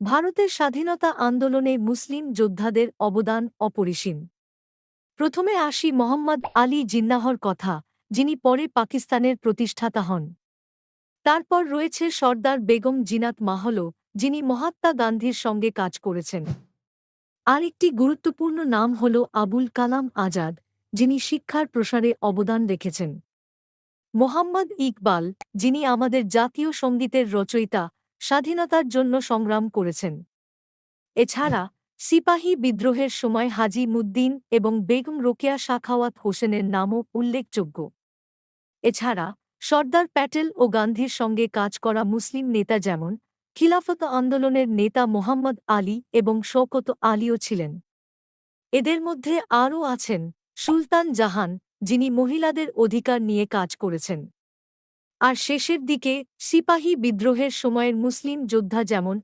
ভারতের স্বাধীনতা আন্দোলনে মুসলিম যোদ্ধাদের অবদান অপরিসীম। প্রথমে আসি মোহাম্মদ আলী জিন্নাহর কথা, যিনি পরে পাকিস্তানের প্রতিষ্ঠাতা হন। তারপর রয়েছে সর্দার বেগম জিনাত মাহল যিনি মহাত্মা গান্ধীর সঙ্গে কাজ করেছেন। আরেকটি গুরুত্বপূর্ণ নাম হল আবুল কালাম আজাদ, যিনি শিক্ষার প্রসারে অবদান রেখেছেন। মোহাম্মদ ইকবাল, যিনি আমাদের জাতীয় সঙ্গীতের রচয়িতা স্বাধীনতার জন্য সংগ্রাম করেছেন। এছাড়া সিপাহী বিদ্রোহের সময় হাজি মুদ্দিন এবং বেগম রোকেয়া শাখাওয়াত হোসেনের নামও উল্লেখযোগ্য। এছাড়া সর্দার প্যাটেল ও গান্ধীর সঙ্গে কাজ করা মুসলিম নেতা যেমন খিলাফত আন্দোলনের নেতা মোহাম্মদ আলী এবং শৌকত আলীও ছিলেন। এদের মধ্যে আরও আছেন সুলতান জাহান যিনি মহিলাদের অধিকার নিয়ে কাজ করেছেন। আর শেষের দিকে সিপাহী বিদ্রোহের সময়ের মুসলিম যোদ্ধা যেমন